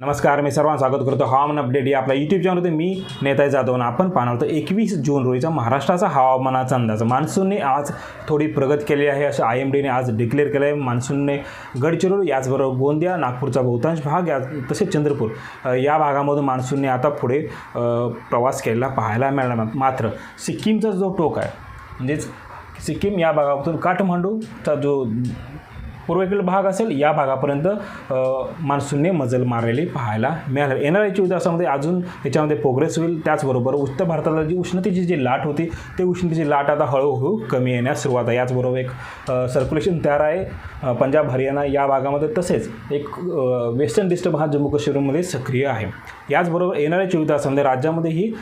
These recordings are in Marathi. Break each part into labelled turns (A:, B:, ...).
A: नमस्कार मी सर्वांना स्वागत करतो. हवामान अपडेट या आपल्या यूट्यूब चॅनलमध्ये मी नेताय जाधव आपण पाहणार होतो एकवीस जून रोजीचा महाराष्ट्राचा हवामानाचा अंदाज. मान्सूनने आज थोडी प्रगत केली आहे असं आय एम डीने आज डिक्लेअर केलं आहे मान्सूनने गडचिरोली याचबरोबर गोंदिया नागपूरचा बहुतांश भाग या तसेच चंद्रपूर या भागामधून मान्सूनने आता पुढे प्रवास केलेला पाहायला मिळणार. मात्र सिक्कीमचा जो टोक आहे म्हणजेच सिक्कीम या भागातून काठमांडूचा जो पूर्वेकडील भाग असेल या भागापर्यंत मान्सूनने मजल मारलेली पाहायला मिळाली. येणाऱ्या चोवीस अजून याच्यामध्ये प्रोग्रेस होईल. त्याचबरोबर उत्तर भारताला जी उष्णतेची जी लाट होती ते उष्णतेची लाट आता हळूहळू कमी येण्यास सुरुवात आहे. याचबरोबर एक सर्क्युलेशन तयार आहे. पंजाब हरियाणा या भागामध्ये तसेच एक वेस्टर्न डिस्टर्ब हा जम्मू काश्मीरमध्ये सक्रिय आहे. याचबरोबर येणाऱ्या चोवीस तासामध्ये राज्यामध्येही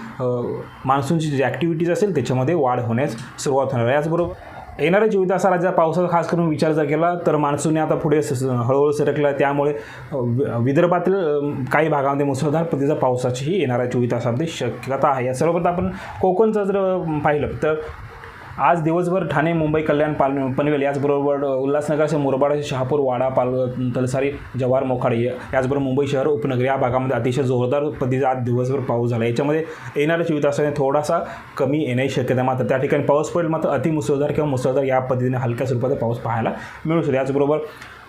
A: मान्सूनची जी ॲक्टिव्हिटीज असेल त्याच्यामध्ये वाढ होण्यास सुरुवात होणार आहे. याचबरोबर येणाऱ्या जीवितासाला जर पावसाचा खास करून विचार जर केला तर मान्सूनने आता पुढे स- हळूहळू सरकला. त्यामुळे विदर्भातील काही भागामध्ये मुसळधार पद्धतीचा पावसाचीही येणाऱ्या चोवीस तासामध्ये शक्यता आहे. या सर्वप्रथम आपण कोकणचं जर पाहिलं तर आज दिवसभर ठाणे मुंबई कल्याण पाल पनवेल याचबरोबर उल्हासनगर असे मुरबाड शहापूर वाडा पाल तलसारी जव्हार मोखाडे याचबरोबर मुंबई शहर उपनगर या भागामध्ये अतिशय जोरदार पद्धतीचा आज दिवसभर पाऊस झाला याच्यामध्ये येणाऱ्या चोवीस तासाने थोडासा कमी येण्याची शक्यता आहे. मात्र त्या ठिकाणी पाऊस पडेल मात्र अतिमुसळधार किंवा मुसळधार या पद्धतीने हलक्या स्वरूपाचा पाऊस पाहायला मिळू शकतो याचबरोबर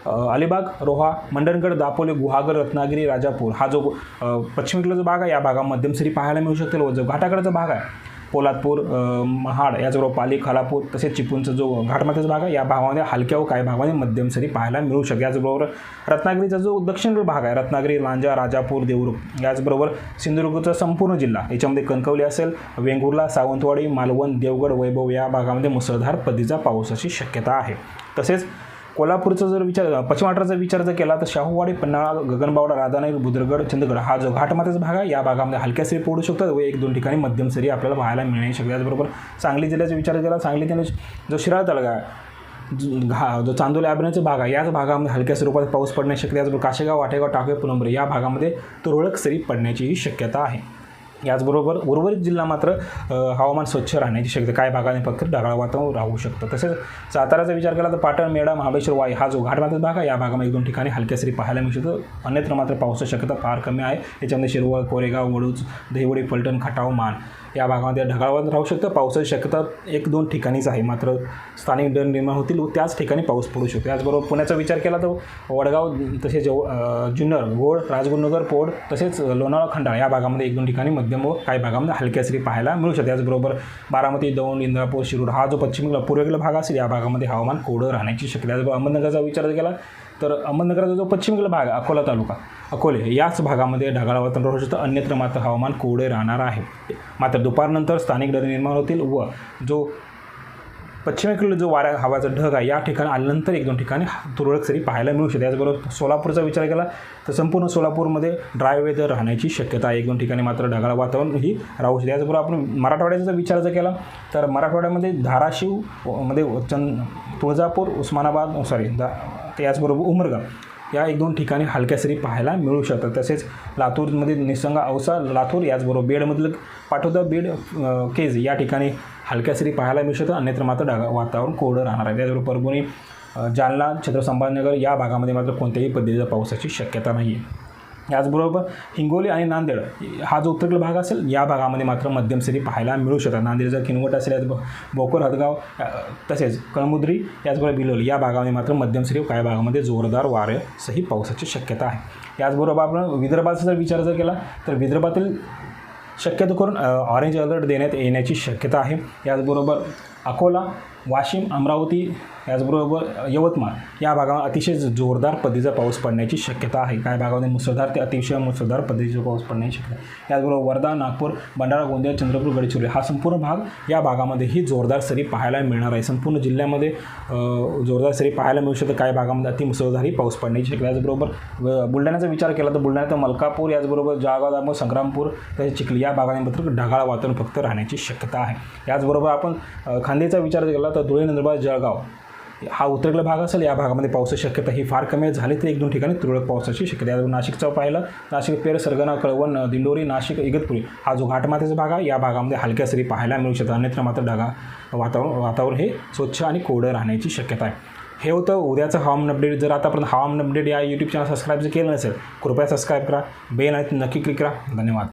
A: अलिबाग रोहा मंडणगड दापोली गुहागर रत्नागिरी राजापूर हा जो पश्चिमेकडला जो भाग आहे या भागात मध्यम सरी पाहायला मिळू शकते व जो घाटाकडचा भाग आहे पोलादपूर महाड याचबरोबर पाली खालापूर तसेच चिपळूणचा जो घाटमाथ्याचा भाग आहे या भागामध्ये हलक्या व काही भागामध्ये मध्यम सरी पाहायला मिळू शकते. याचबरोबर रत्नागिरीचा जो दक्षिण भाग आहे रत्नागिरी लांजा राजापूर देवरुख याचबरोबर सिंधुदुर्गचा संपूर्ण जिल्हा याच्यामध्ये कणकवली असेल वेंगुर्ला सावंतवाडी मालवण देवगड वैभव या भागामध्ये मुसळधार पद्धतीचा पावसाची शक्यता आहे. तसेच कोल्हापूरचा जर विचार पश्चिम महाराष्ट्राचा विचार जर केला तर शाहूवाडी पन्हाळा गगनबावडा राधानगरी बुद्रगड चंदगड हा जो घाटमाथ्याचा भाग आहे या भागामध्ये हलक्या सरी पडू शकतात व एक दोन ठिकाणी मध्यम सरी आपल्याला पाहायला मिळण्याची शक्यता त्याचबरोबर सांगली जिल्ह्याचा विचार केला सांगली जिल्ह्यात जो शिराळ तालुका आहे जो- घा जो चांदोली अभिनयाचा भाग आहे याच भागामध्ये हलक्या स्वरूपात पाऊस पडण्याची शक्यता त्याचबरोबर काशेगाव वाटेगाव टाकवे पुनंबरे या भागामध्ये तुरळक सरी पडण्याचीही शक्यता आहे. याचबरोबर उर्वरित जिल्हा मात्र हवामान स्वच्छ राहण्याची शक्यता काही भागाने फक्त ढगाळ वातावरण राहू शकतं? तसेच साताराचा विचार केला तर पाटण मेडा महाबळेश्वर वाई हा जो घाटमाथ्याचा भाग आहे या भागामध्ये एक दोन ठिकाणी हलक्या सरी पाहायला मिळू शकतं अन्यत्र मात्र पावसाची शक्यता फार कमी आहे. याच्यामध्ये शिरवळ कोरेगाव वडूज दहिवडी फलटण खटाव मान या भागामध्ये ढगाळ राहू शकतं. पावसाची शक्यता एक दोन ठिकाणीच आहे. मात्र स्थानिक दर निर्माण होतील व त्याच ठिकाणी पाऊस पडू शकतो. त्याचबरोबर पुण्याचा विचार केला तर वडगाव तसेच जुन्नर गोड राजगुरुनगर पोड तसेच लोणावळा खंडाळा या भागामध्ये एक दोन ठिकाणी मध्यम व काही भागामध्ये हलक्या सरी पाहायला मिळू शकते त्याचबरोबर बारामती दौंड इंद्रापूर शिरूर हा जो पश्चिम पूर्वेकडला भाग असेल या भागामध्ये हवामान कोरडं राहण्याची शक्यता आहे. त्याचबरोबर अहमदनगरचा विचार केला तर अहमदनगरचा जो पश्चिमेकडला भाग अकोला तालुका अकोले याच भागामध्ये ढगाळ वातावरण राहू शकतं. अन्यत्र मात्र हवामान कोरडे राहणार आहे. मात्र दुपारनंतर स्थानिक डरे निर्माण होतील व जो पश्चिमेकडील जो वाऱ्या हवाचा ढग आहे या ठिकाणी आल्यानंतर एक दोन ठिकाणी तुरळक सरी पाहायला मिळू शकते. त्याचबरोबर सोलापूरचा विचार केला तर संपूर्ण सोलापूरमध्ये ड्राय वेदर राहण्याची शक्यता आहे. एक दोन ठिकाणी मात्र ढगाळ वातावरण ही राहू शकते. त्याचबरोबर आपण मराठवाड्याचा जर विचार जर केला तर मराठवाड्यामध्ये धाराशिवमध्ये चंद तुळजापूर उस्मानाबाद सॉरी दा याचबरोबर उमरगा या एक दोन ठिकाणी हलक्या सरी पाहायला मिळू शकतात. तसेच लातूरमध्ये निसंगा औसा लातूर याचबरोबर बेडमधलं पाठवता बीड केज या ठिकाणी हलक्या सरी पाहायला मिळू शकतात. अन्यत्र मात्र ढगा वातावरण कोरडं राहणार आहे. त्याचबरोबर परभणी जालना छत्रपती या भागामध्ये मात्र कोणत्याही पद्धतीच्या पावसाची शक्यता नाही आहे याचबरोबर हिंगोली आणि नांदेड हा जो उत्तरेकडील भाग असेल या भागामध्ये मात्र मध्यम सरी पाहायला मिळू शकतात. नांदेडचा किनवट असेल याच भोकर हदगाव तसेच कळमुद्री याचबरोबर बिलोली या भागामध्ये मात्र मध्यम सरी काही भागामध्ये जोरदार वाऱ्यासही पावसाची शक्यता आहे. याचबरोबर आपण विदर्भाचा जर विचार जर केला तर विदर्भातील शक्यतो करून ऑरेंज अलर्ट देण्यात येण्याची शक्यता आहे. याचबरोबर अकोला वाशिम अमरावती याचबरोबर यवतमाळ या भागामध्ये अतिशय जोरदार पद्धतीचा पाऊस पडण्याची शक्यता आहे. काही भागामध्ये मुसळधार ते अतिशय मुसळधार पद्धतीचा पाऊस पडण्याची शक्यता आहे. त्याचबरोबर वर्धा नागपूर भंडारा गोंदिया चंद्रपूर गडचिरोली हा संपूर्ण भाग या भागामध्येही जोरदार सरी पाहायला मिळणार आहे. संपूर्ण जिल्ह्यामध्ये जोरदार सरी पाहायला मिळू शकतं काही भागामध्ये अतिमुसळधारही पाऊस पडण्याची शक्यता याचबरोबर बुलढाण्याचा विचार केला तर बुलढाण्यात मलकापूर याचबरोबर जळगाव संग्रामपूर तसेच चिखली या भागामध्ये मात्र ढगाळ वातावरण फक्त राहण्याची शक्यता आहे. याचबरोबर आपण खांदेचा विचार केला तर धुळे नंदुरबार जळगाव हा उत्तरेकडला भाग असेल या भागामध्ये पावसाची शक्यता ही फार कमी झाली तर एक दोन ठिकाणी तुरळक पावसाची शक्यता आहे. नाशिकचा पाहिलं नाशिक पेर सरगना कळवण दिंडोरी नाशिक इगतपुरी हा जो घाटमाथ्याचा भाग आहे या भागामध्ये हलक्या सरी पाहायला मिळू शकतात. अन्यत्र मात्र ढगा वातावरण वातावरण हे स्वच्छ आणि कोरडं राहण्याची शक्यता आहे. हे होतं उद्याचं हवामान अपडेट जर आतापर्यंत हवामान अपडेट या यूट्यूब चॅनल सबस्क्राईब जर केलं नसेल कृपया सबस्क्राईब करा. बेल आहेत नक्की क्लिक करा. धन्यवाद.